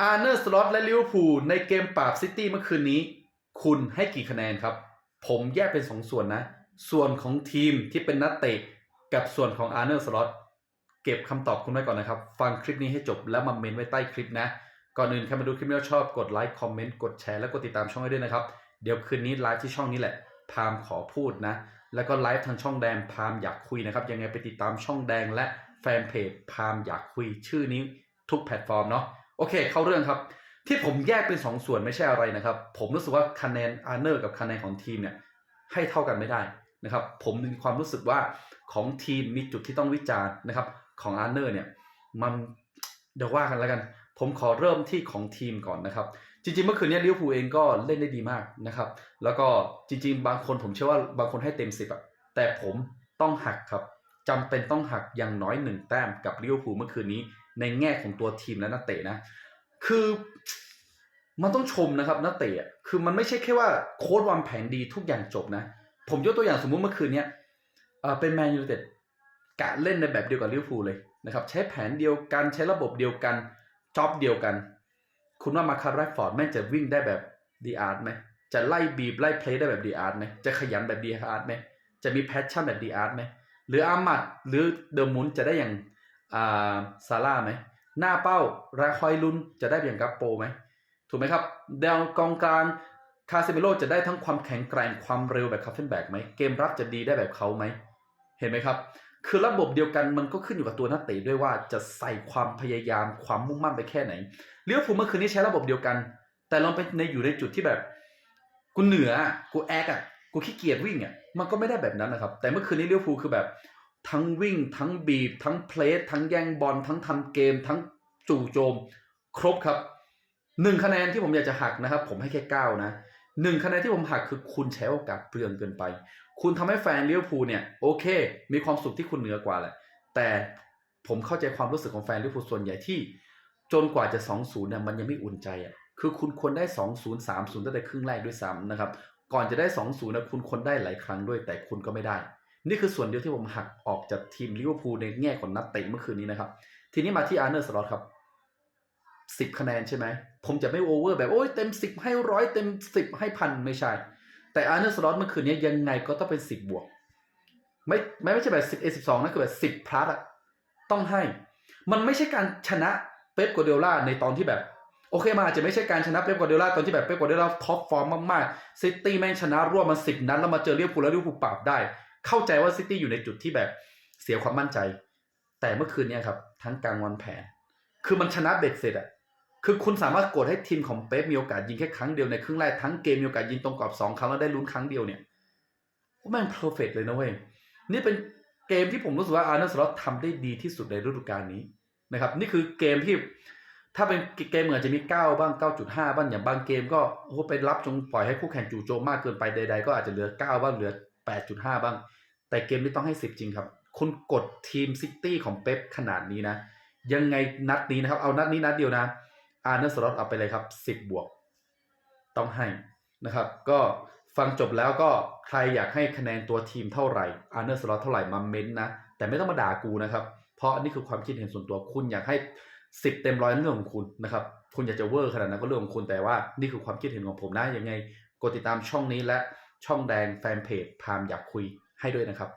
อาร์เนอร์สล็อตและลิเวอร์พูลในเกมปราบซิตี้เมื่อคืนนี้ คุณให้กี่คะแนนครับ ผมแยกเป็นสองส่วนนะ ส่วนของทีมที่เป็นนักเตะกับส่วนของอาร์เนอร์สล็อตเก็บคำตอบคุณไว้ก่อนนะครับ ฟังคลิปนี้ให้จบแล้วมาเมนไว้ใต้คลิปนะ ก่อนอื่นใครมาดูคลิปนี้แล้วชอบกดไลค์คอมเมนต์กดแชร์และกดติดตามช่องให้ด้วยนะครับ เดี๋ยวคืนนี้ไลฟ์ที่ช่องนี้แหละพามขอพูดนะ แล้วก็ไลฟ์ทางช่องแดงพามอยากคุยนะครับ ยังไงไปติดตามช่องแดงและแฟนเพจพามอยากคุยชื่อนี้ทุกแพลตฟอร์มเนาะ โอเค เข้าเรื่องครับ ที่ผมแยกเป็นสองส่วนไม่ใช่อะไรนะครับ ผมรู้สึกว่าคะแนนอาร์เนอร์กับคะแนนของทีมเนี่ยให้เท่ากันไม่ได้นะครับ ผมมีความรู้สึกว่าของทีมมีจุดที่ต้องวิจารณ์นะครับ ของอาร์เนอร์เนี่ยมันเดี๋ยวว่ากันแล้วกัน ผมขอเริ่มที่ของทีมก่อนนะครับ จริงๆเมื่อคืนนี้ลิเวอร์พูลเองก็เล่นได้ดีมากนะครับ แล้วก็จริง ๆ บางคนผมเชื่อว่าบางคนให้เต็มสิบอะแต่ผมต้องหักครับจำเป็นต้องหักอย่างน้อยหนึ่งแต้มกับลิเวอร์พูลเมื่อคืนนี้ในแง่ของตัวทีมและนักเตะนะ คือมันต้องชมนะครับนักเตะคือมันไม่ใช่แค่ว่าโค้ดวางแผนดีทุกอย่างจบนะ ผมยกตัวอย่างสมมุติเมื่อคืนเนี้ยเป็นแมนยูเต็ดกะเล่นในแบบเดียวกับลิเวอร์พูลเลยนะครับ ใช้แผนเดียวกันใช้ระบบเดียวกันจ็อบเดียวกัน คุณว่ามาคาร์แรฟฟอร์ดแม่งจะวิ่งได้แบบดีอาร์ตไหมจะไล่บีบไล่เพลย์ได้แบบดีอาร์ตไหมจะขยันแบบดีอาร์ตไหมจะมีแพชชั่นแบบดีอาร์ตไหมหรืออามัดหรือเดอร์มุนจะได้อย่าง อ่าซาร่าไหมหน้าเป้าราคอยลุนจะได้อย่างกัปโปไหมถูกไหมครับแดวกองกลางคาเซเมโลจะได้ทั้งความแข็งแกร่งความเร็วแบบคาเฟนแบกไหมเกมรับจะดีได้แบบเขาไหมเห็นไหมครับ คือระบบเดียวกันมันก็ขึ้นอยู่กับตัวนักเตะด้วยว่าจะใส่ความพยายามความมุ่งมั่นไปแค่ไหนเลี้ยวภูเมื่อคืนนี้ใช้ระบบเดียวกัน แต่เราไปในอยู่ในจุดที่แบบกูเหนือกูแอคอะกูขี้เกียจวิ่งอะมันก็ไม่ได้แบบนั้นนะครับ แต่เมื่อคืนนี้เลี้ยวภูคือแบบ ทั้งวิ่ง ทั้งบีบ ทั้งเพลสทั้งแย่งบอลทั้งทำเกม ทั้งจู่โจม ครบครับหนึ่งคะแนนที่ผมอยากจะหักนะครับ ผมให้แค่เก้านะหนึ่งคะแนนที่ผมหักคือคุณใช้โอกาสเปลืองเกินไป คุณทำให้แฟนเลิเวอร์พูเนี่ยโอเค มีความสุขที่คุณเหนือกว่าแหละ แต่ผมเข้าใจความรู้สึกของแฟนเลิเวอร์พูส่วนใหญ่ที่ จนกว่าจะ2-0เนี่ยมันยังไม่อุ่นใจอะคือคุณควรได้2-0 3-0ตั้งแต่ครึ่งแรกด้วยซ้ำนะครับ ก่อนจะได้2-0นะคุณควรได้หลายครั้งด้วยแต่คุณก็ไม่ได้ นี่คือส่วนเดียวที่ผมหักออกจากทีมลิเวอร์พูลในแง่ของนักเตะเมื่อคืนนี้นะครับ ทีนี้มาที่อาร์เนอร์สล็อตครับ10คะแนนใช่ไหม ผมจะไม่โอเวอร์แบบ โอ้ยเต็ม10ให้ร้อยเต็ม10ให้พันไม่ใช่ แต่อาร์เนอร์สล็อตเมื่อคืนนี้ยังไงก็ต้องเป็น10บบวก ไม่ไม่ไม่ใช่แบบ10 A 12นะคือแบบ10พลัสอะต้องให้ มันไม่ใช่การชนะเป๊ปกัวเดล่าในตอนที่แบบ โอเคมาอาจจะไม่ใช่การชนะเป๊ปกัวเดล่าตอนที่แบบเป๊ปกัวเดล่าท็อปฟอร์มมากๆซิตี้แม่งชนะรวดมาสิบนัดแล้วมาเจอลิเวอร์พูแล้วเวอร์พูปราบได้ เข้าใจว่าซิตี้อยู่ในจุดที่แบบเสียความมั่นใจ แต่เมื่อคืนเนี้ครับ ทั้งกลางวันแผน คือมันชนะเบ็ดเสร็จอะคือคุณสามารถกดให้ทีมของเป๊ปมีโอกาสยิงแค่ครั้งเดียวในครึ่งแรกทั้งเกมมีโอกาสยิงตรงกรอบสองครั้งแล้วได้ลุ้นครั้งเดียวเนี่ยแม่งเพอร์เฟกเลยนะเว้ยนี่เป็นเกมที่ผมรู้สึกว่าอาร์เนอร์สล็อตทำได้ดีที่สุดในฤดูกาลนี้นะครับ นี่คือเกมที่ถ้าเป็นเกมเหมือนจะมี 9 บ้าง 9.5 บ้างอย่างบางเกมก็โอ้โหไปรับจงปล่อยให้คู่แข่งจู่โจมมากเกินไปใด ๆ ก็อาจจะเหลือ 9 บ้างเหลือ 8.5 บ้าง แต่เกมนี้ต้องให้ 10 จริงครับ คุณกดทีมซิตี้ของเป๊ปขนาดนี้นะ ยังไงนัดนี้นะครับ เอานัดนี้นัดเดียวนะ อาร์เนอร์สล็อตเอาไปเลยครับ 10 บวก ต้องให้นะครับ ก็ฟังจบแล้วก็ใครอยากให้คะแนนตัวทีมเท่าไหร่อาร์เนอร์สล็อตเท่าไหร่มาเม้นต์นะ แต่ไม่ต้องมาด่ากูนะครับ เพราะนนี้คือความคิดเห็นส่วนตัวคุณอยากให้สิบเต็มร้อยเรื่องของคุณนะครับคุณอยากจะเวอร์ขนาดนั้นก็เรื่องของคุณแต่ว่านี่คือความคิดเห็นของผมนะยังไงกดติดตามช่องนี้และ ช่องแดงแฟนเพจพามอยากคุยให้ด้วยนะครับ